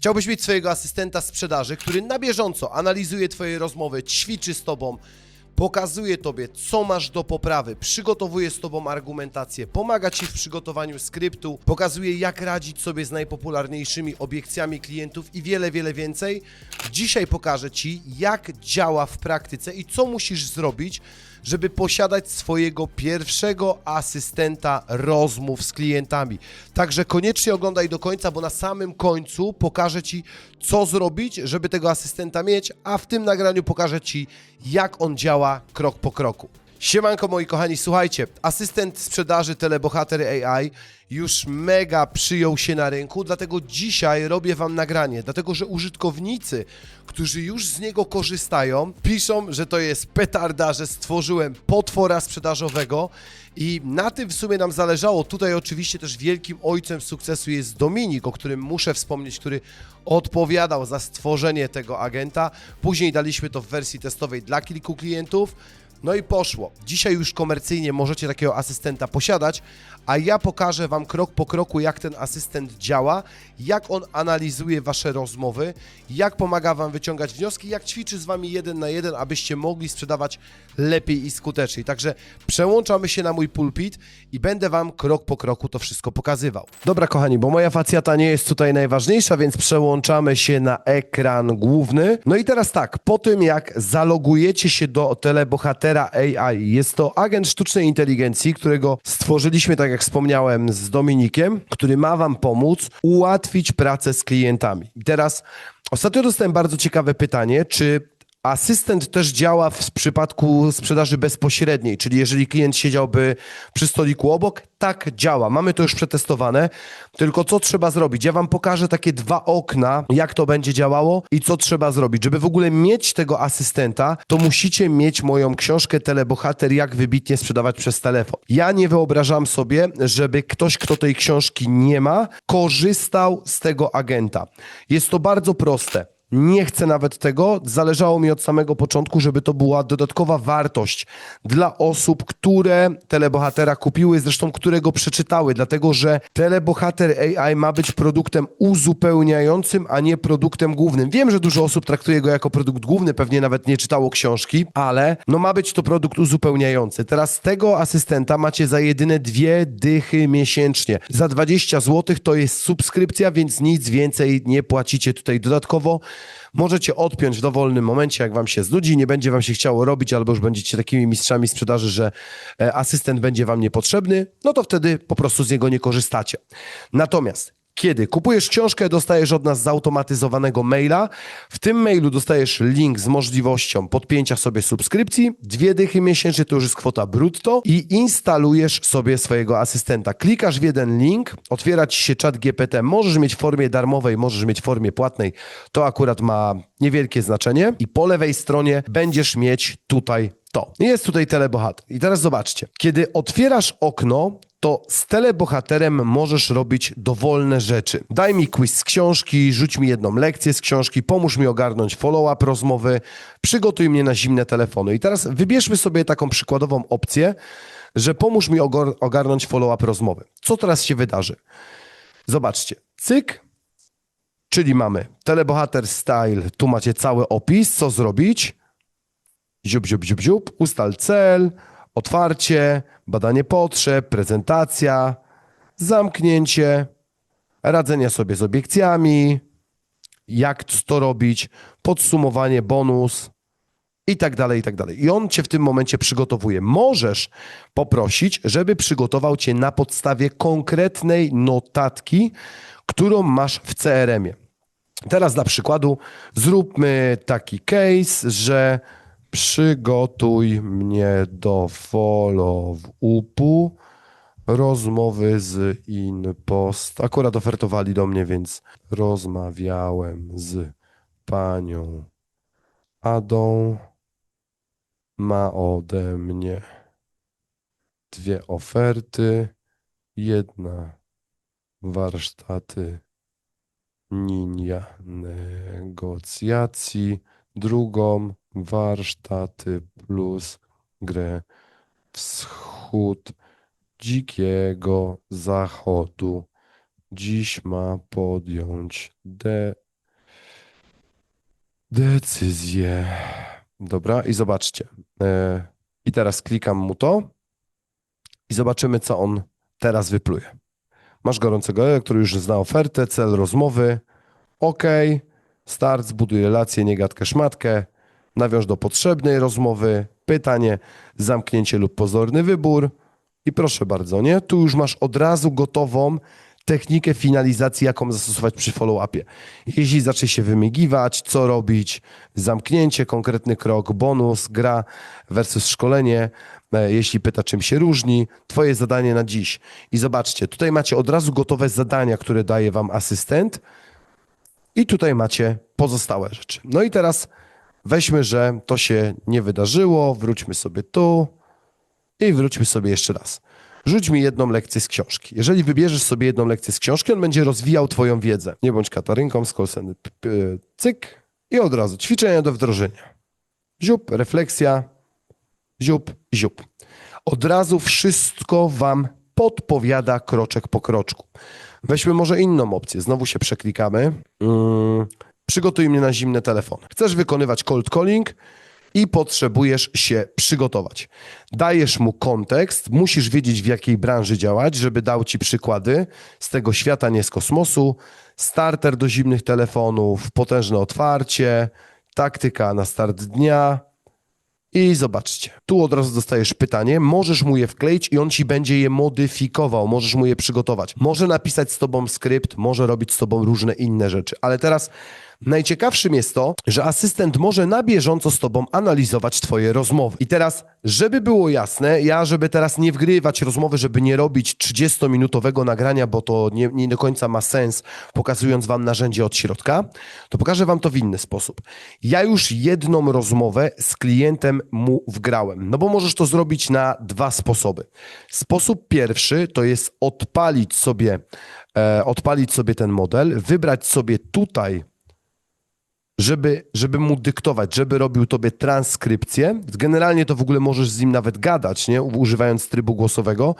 Chciałbyś mieć swojego asystenta sprzedaży, który na bieżąco analizuje Twoje rozmowy, ćwiczy z Tobą, pokazuje Tobie, co masz do poprawy, przygotowuje z Tobą argumentację, pomaga Ci w przygotowaniu skryptu, pokazuje, jak radzić sobie z najpopularniejszymi obiekcjami klientów i wiele, wiele więcej. Dzisiaj pokażę Ci, jak działa w praktyce i co musisz zrobić, żeby posiadać swojego pierwszego asystenta rozmów z klientami. Także koniecznie oglądaj do końca, bo na samym końcu pokażę Ci, co zrobić, żeby tego asystenta mieć, a w tym nagraniu pokażę Ci, jak on działa krok po kroku. Siemanko moi kochani, słuchajcie, asystent sprzedaży Telebohater AI już mega przyjął się na rynku, dlatego dzisiaj robię wam nagranie, dlatego że użytkownicy, którzy już z niego korzystają, piszą, że to jest petarda, że stworzyłem potwora sprzedażowego i na tym w sumie nam zależało. Tutaj oczywiście też wielkim ojcem sukcesu jest Dominik, o którym muszę wspomnieć, który odpowiadał za stworzenie tego agenta. Później daliśmy to w wersji testowej dla kilku klientów. No i poszło. Dzisiaj już komercyjnie możecie takiego asystenta posiadać, a ja pokażę Wam krok po kroku, jak ten asystent działa, jak on analizuje Wasze rozmowy, jak pomaga Wam wyciągać wnioski, jak ćwiczy z Wami jeden na jeden, abyście mogli sprzedawać lepiej i skuteczniej. Także przełączamy się na mój pulpit i będę Wam krok po kroku to wszystko pokazywał. Dobra, kochani, bo moja facjata nie jest tutaj najważniejsza, więc przełączamy się na ekran główny. No i teraz tak, po tym jak zalogujecie się do telebohatera AI, jest to agent sztucznej inteligencji, którego stworzyliśmy, tak jak wspomniałem, z Dominikiem, który ma Wam pomóc ułatwić pracę z klientami. Teraz ostatnio dostałem bardzo ciekawe pytanie, czy Asystent też działa w przypadku sprzedaży bezpośredniej, czyli jeżeli klient siedziałby przy stoliku obok, tak działa. Mamy to już przetestowane. Tylko co trzeba zrobić? Ja wam pokażę takie dwa okna, jak to będzie działało i co trzeba zrobić. Żeby w ogóle mieć tego asystenta, to musicie mieć moją książkę Telebohater, jak wybitnie sprzedawać przez telefon. Ja nie wyobrażam sobie, żeby ktoś, kto tej książki nie ma, korzystał z tego agenta. Jest to bardzo proste. Nie chcę nawet tego. Zależało mi od samego początku, żeby to była dodatkowa wartość dla osób, które telebohatera kupiły, zresztą którego przeczytały, dlatego że telebohater AI ma być produktem uzupełniającym, a nie produktem głównym. Wiem, że dużo osób traktuje go jako produkt główny, pewnie nawet nie czytało książki, ale no ma być to produkt uzupełniający. Teraz tego asystenta macie za jedyne dwie dychy miesięcznie. Za 20 zł to jest subskrypcja, więc nic więcej nie płacicie tutaj dodatkowo. Możecie odpiąć w dowolnym momencie, jak wam się znudzi, nie będzie wam się chciało robić, albo już będziecie takimi mistrzami sprzedaży, że e, asystent będzie wam niepotrzebny, no to wtedy po prostu z niego nie korzystacie. Natomiast kiedy kupujesz książkę, dostajesz od nas zautomatyzowanego maila. W tym mailu dostajesz link z możliwością podpięcia sobie subskrypcji, dwie dychy miesięcznie to już jest kwota brutto i instalujesz sobie swojego asystenta. Klikasz w jeden link, otwiera ci się czat GPT. Możesz mieć w formie darmowej, możesz mieć w formie płatnej. To akurat ma niewielkie znaczenie. I po lewej stronie będziesz mieć tutaj to. Jest tutaj telebohater. I teraz zobaczcie. Kiedy otwierasz okno, to z telebohaterem możesz robić dowolne rzeczy. Daj mi quiz z książki, rzuć mi jedną lekcję z książki, pomóż mi ogarnąć follow-up rozmowy, przygotuj mnie na zimne telefony. I teraz wybierzmy sobie taką przykładową opcję, że pomóż mi ogarnąć follow-up rozmowy. Co teraz się wydarzy? Zobaczcie. Cyk, czyli mamy telebohater style, tu macie cały opis, co zrobić. Ziup, ziup, ziup, ziup, ustal cel, otwarcie, badanie potrzeb, prezentacja, zamknięcie, radzenie sobie z obiekcjami, jak to robić, podsumowanie, bonus i tak dalej, i tak dalej. I on cię w tym momencie przygotowuje. Możesz poprosić, żeby przygotował cię na podstawie konkretnej notatki, którą masz w CRM-ie. Teraz dla przykładu zróbmy taki case, że przygotuj mnie do follow-upu rozmowy z InPost. Akurat ofertowali do mnie, więc rozmawiałem z panią Adą. Ma ode mnie dwie oferty. Jedna warsztaty ninja negocjacji, drugą warsztaty plus grę wschód dzikiego zachodu. Dziś ma podjąć Decyzje. Dobra, i zobaczcie. E, I teraz klikam mu to i zobaczymy, co on teraz wypluje. Masz gorącego, który już zna ofertę, cel rozmowy. OK, start, zbuduj relację, nie gadkę szmatkę. Nawiąż do potrzebnej rozmowy, pytanie, zamknięcie lub pozorny wybór. I proszę bardzo, nie? Tu już masz od razu gotową technikę finalizacji, jaką zastosować przy follow-upie. Jeśli zacznie się wymigiwać, co robić, zamknięcie, konkretny krok, bonus, gra versus szkolenie, e, jeśli pyta, czym się różni, twoje zadanie na dziś. I zobaczcie, tutaj macie od razu gotowe zadania, które daje wam asystent i tutaj macie pozostałe rzeczy. No i teraz weźmy, że to się nie wydarzyło, wróćmy sobie tu i wróćmy sobie jeszcze raz. Rzuć mi jedną lekcję z książki. Jeżeli wybierzesz sobie jedną lekcję z książki, on będzie rozwijał twoją wiedzę. Nie bądź katarynką, z kolseny, cyk i od razu ćwiczenia do wdrożenia. Ziup, refleksja, ziup, ziup. Od razu wszystko wam podpowiada kroczek po kroczku. Weźmy może inną opcję. Znowu się przeklikamy. Mm, przygotuj mnie na zimne telefony. Chcesz wykonywać cold calling i potrzebujesz się przygotować. Dajesz mu kontekst, musisz wiedzieć w jakiej branży działać, żeby dał ci przykłady z tego świata, nie z kosmosu. Starter do zimnych telefonów, potężne otwarcie, taktyka na start dnia, i zobaczcie, tu od razu dostajesz pytanie, możesz mu je wkleić i on ci będzie je modyfikował, możesz mu je przygotować. Może napisać z tobą skrypt, może robić z tobą różne inne rzeczy, ale teraz najciekawszym jest to, że asystent może na bieżąco z tobą analizować twoje rozmowy. I teraz, żeby było jasne, ja żeby teraz nie wgrywać rozmowy, żeby nie robić 30-minutowego nagrania, bo to nie, nie do końca ma sens, pokazując wam narzędzie od środka, to pokażę wam to w inny sposób. Ja już jedną rozmowę z klientem mu wgrałem, no bo możesz to zrobić na dwa sposoby. Sposób pierwszy to jest odpalić sobie, e, odpalić sobie ten model, wybrać sobie tutaj żeby, żeby mu dyktować, żeby robił tobie transkrypcję. Generalnie to w ogóle możesz z nim nawet gadać, nie? używając trybu głosowego,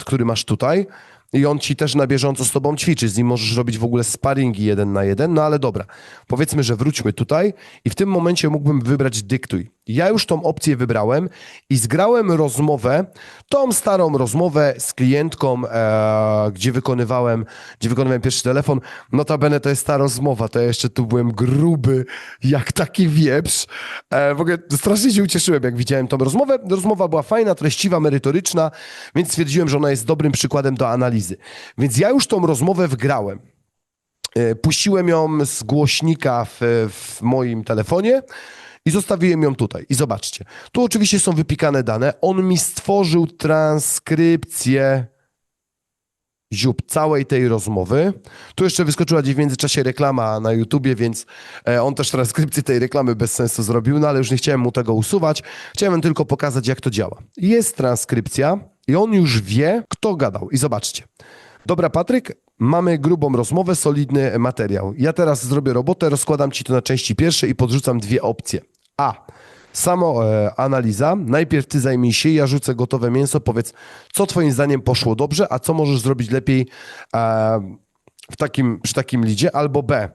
który masz tutaj. I on ci też na bieżąco z tobą ćwiczy. Z nim możesz robić w ogóle sparingi jeden na jeden, no ale dobra. Powiedzmy, że wróćmy tutaj i w tym momencie mógłbym wybrać dyktuj. Ja już tą opcję wybrałem i zgrałem rozmowę, tą starą rozmowę z klientką, e, gdzie wykonywałem, gdzie wykonywałem pierwszy telefon. Notabene to jest ta rozmowa, to ja jeszcze tu byłem gruby, jak taki wieprz. E, w ogóle strasznie się ucieszyłem, jak widziałem tą rozmowę. Rozmowa była fajna, treściwa, merytoryczna, więc stwierdziłem, że ona jest dobrym przykładem do analizy. Więc ja już tą rozmowę wgrałem. E, Puściłem ją z głośnika w, w moim telefonie i zostawiłem ją tutaj. I zobaczcie, tu oczywiście są wypikane dane. On mi stworzył transkrypcję ziób całej tej rozmowy. Tu jeszcze wyskoczyła gdzieś w międzyczasie reklama na YouTubie, więc e, on też transkrypcję tej reklamy bez sensu zrobił, no ale już nie chciałem mu tego usuwać. Chciałem tylko pokazać, jak to działa. Jest transkrypcja i on już wie, kto gadał. I zobaczcie. Dobra, Patryk, mamy grubą rozmowę, solidny materiał. Ja teraz zrobię robotę, rozkładam ci to na części pierwsze i podrzucam dwie opcje. A. Samo e, analiza. Najpierw ty zajmij się, ja rzucę gotowe mięso. Powiedz, co twoim zdaniem poszło dobrze, a co możesz zrobić lepiej e, w takim, przy takim lidzie. Albo B.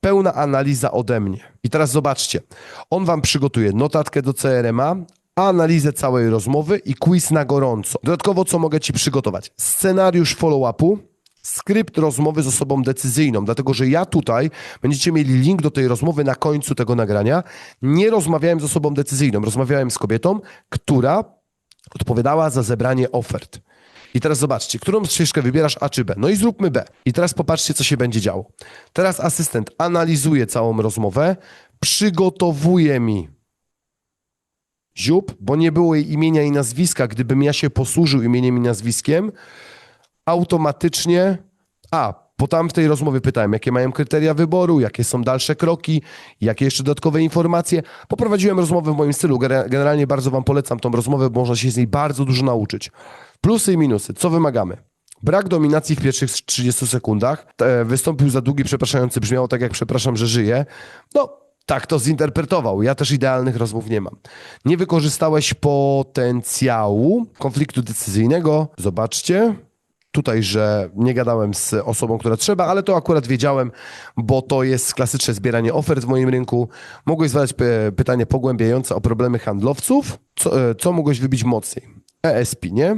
Pełna analiza ode mnie. I teraz zobaczcie. On wam przygotuje notatkę do CRM-a, analizę całej rozmowy i quiz na gorąco. Dodatkowo, co mogę ci przygotować? Scenariusz follow-upu, skrypt rozmowy z osobą decyzyjną, dlatego że ja tutaj będziecie mieli link do tej rozmowy na końcu tego nagrania. Nie rozmawiałem z osobą decyzyjną, rozmawiałem z kobietą, która odpowiadała za zebranie ofert. I teraz zobaczcie, którą ścieżkę wybierasz, A czy B. No i zróbmy B. I teraz popatrzcie, co się będzie działo. Teraz asystent analizuje całą rozmowę, przygotowuje mi ziób, bo nie było jej imienia i nazwiska. Gdybym ja się posłużył imieniem i nazwiskiem, automatycznie. A, bo tam w tej rozmowie pytałem, jakie mają kryteria wyboru, jakie są dalsze kroki, jakie jeszcze dodatkowe informacje. Poprowadziłem rozmowę w moim stylu. Generalnie bardzo Wam polecam tą rozmowę, bo można się z niej bardzo dużo nauczyć. Plusy i minusy. Co wymagamy? Brak dominacji w pierwszych 30 sekundach. Wystąpił za długi, przepraszający, brzmiało tak jak przepraszam, że żyje. No, tak to zinterpretował. Ja też idealnych rozmów nie mam. Nie wykorzystałeś potencjału konfliktu decyzyjnego. Zobaczcie. Tutaj, że nie gadałem z osobą, która trzeba, ale to akurat wiedziałem, bo to jest klasyczne zbieranie ofert w moim rynku. Mogłeś zadać py- pytanie pogłębiające o problemy handlowców. Co, e, co mogłeś wybić mocniej? ESP, nie?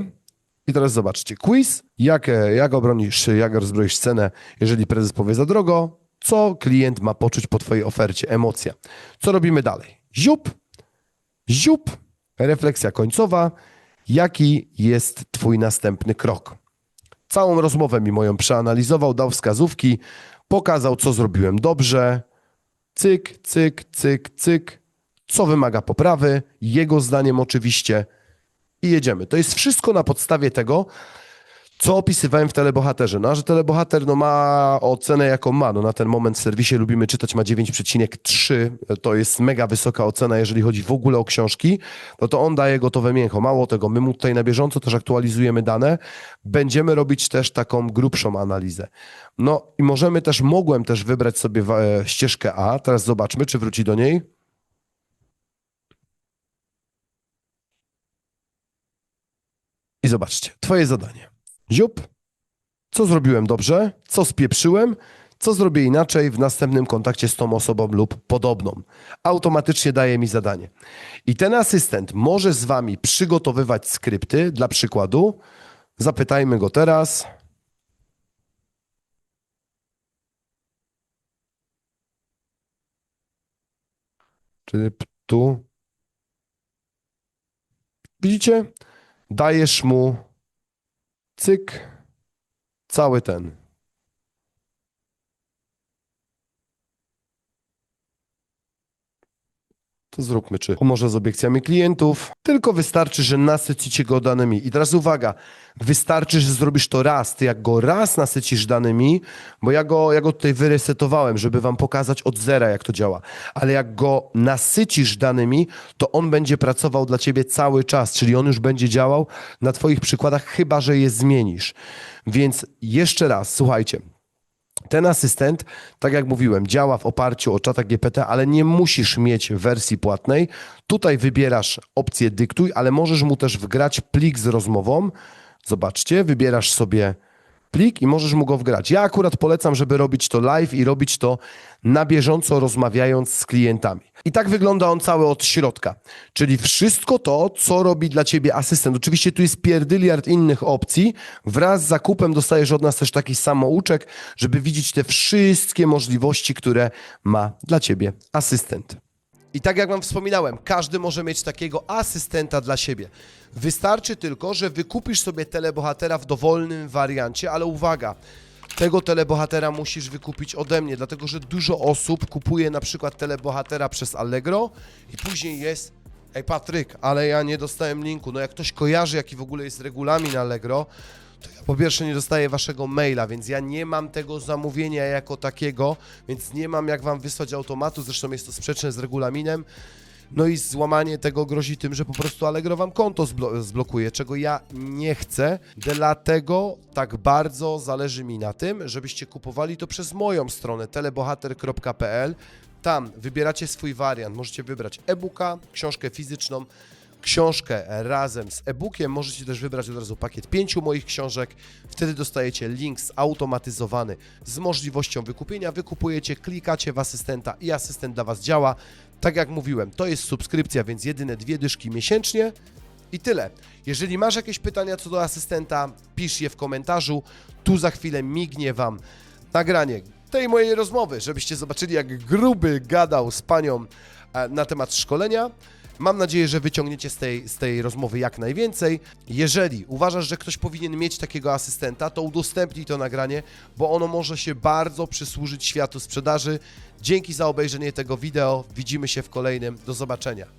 I teraz zobaczcie, quiz, jak, e, jak obronisz, jak rozbroisz cenę, jeżeli prezes powie za drogo, co klient ma poczuć po twojej ofercie, emocja. Co robimy dalej? Ziup, ziup, refleksja końcowa, jaki jest twój następny krok. Całą rozmowę mi moją przeanalizował, dał wskazówki, pokazał, co zrobiłem dobrze, cyk, cyk, cyk, cyk, co wymaga poprawy, jego zdaniem oczywiście, i jedziemy. To jest wszystko na podstawie tego, co opisywałem w telebohaterze. No, że telebohater no, ma ocenę, jaką ma. No, na ten moment w serwisie lubimy czytać, ma 9,3. To jest mega wysoka ocena, jeżeli chodzi w ogóle o książki. No to on daje gotowe mięcho. Mało tego, my mu tutaj na bieżąco też aktualizujemy dane. Będziemy robić też taką grubszą analizę. No i możemy też, mogłem też wybrać sobie e, ścieżkę A. Teraz zobaczmy, czy wróci do niej. I zobaczcie, twoje zadanie. Ziup, co zrobiłem dobrze, co spieprzyłem, co zrobię inaczej w następnym kontakcie z tą osobą lub podobną. Automatycznie daje mi zadanie. I ten asystent może z wami przygotowywać skrypty, dla przykładu. Zapytajmy go teraz. Czy tu? Widzicie? dajesz mu cyk, cały ten. To zróbmy, czy pomoże z obiekcjami klientów. Tylko wystarczy, że nasycicie go danymi. I teraz uwaga, wystarczy, że zrobisz to raz. Ty jak go raz nasycisz danymi, bo ja go, ja go tutaj wyresetowałem, żeby wam pokazać od zera, jak to działa. Ale jak go nasycisz danymi, to on będzie pracował dla ciebie cały czas, czyli on już będzie działał na twoich przykładach, chyba że je zmienisz. Więc jeszcze raz, słuchajcie, ten asystent, tak jak mówiłem, działa w oparciu o czata GPT, ale nie musisz mieć wersji płatnej. Tutaj wybierasz opcję dyktuj, ale możesz mu też wgrać plik z rozmową. Zobaczcie, wybierasz sobie plik i możesz mu go wgrać. Ja akurat polecam, żeby robić to live i robić to na bieżąco, rozmawiając z klientami. I tak wygląda on cały od środka. Czyli wszystko to, co robi dla ciebie asystent. Oczywiście tu jest pierdyliard innych opcji. Wraz z zakupem dostajesz od nas też taki samouczek, żeby widzieć te wszystkie możliwości, które ma dla ciebie asystent. I tak jak wam wspominałem, każdy może mieć takiego asystenta dla siebie. Wystarczy tylko, że wykupisz sobie telebohatera w dowolnym wariancie, ale uwaga, tego telebohatera musisz wykupić ode mnie, dlatego że dużo osób kupuje na przykład telebohatera przez Allegro i później jest Ej Patryk, ale ja nie dostałem linku. No jak ktoś kojarzy, jaki w ogóle jest regulamin Allegro, to ja po pierwsze nie dostaję waszego maila, więc ja nie mam tego zamówienia jako takiego, więc nie mam jak wam wysłać automatu, zresztą jest to sprzeczne z regulaminem. No i złamanie tego grozi tym, że po prostu Allegro wam konto zblo- zblokuje, czego ja nie chcę. Dlatego tak bardzo zależy mi na tym, żebyście kupowali to przez moją stronę telebohater.pl. Tam wybieracie swój wariant. Możecie wybrać e-booka, książkę fizyczną, książkę razem z e-bookiem. Możecie też wybrać od razu pakiet pięciu moich książek. Wtedy dostajecie link zautomatyzowany z możliwością wykupienia. Wykupujecie, klikacie w asystenta i asystent dla Was działa. Tak jak mówiłem, to jest subskrypcja, więc jedyne dwie dyszki miesięcznie. I tyle. Jeżeli masz jakieś pytania co do asystenta, pisz je w komentarzu. Tu za chwilę mignie Wam nagranie tej mojej rozmowy, żebyście zobaczyli, jak gruby gadał z panią e, na temat szkolenia. Mam nadzieję, że wyciągniecie z tej, z tej rozmowy jak najwięcej. Jeżeli uważasz, że ktoś powinien mieć takiego asystenta, to udostępnij to nagranie, bo ono może się bardzo przysłużyć światu sprzedaży. Dzięki za obejrzenie tego wideo. Widzimy się w kolejnym. Do zobaczenia.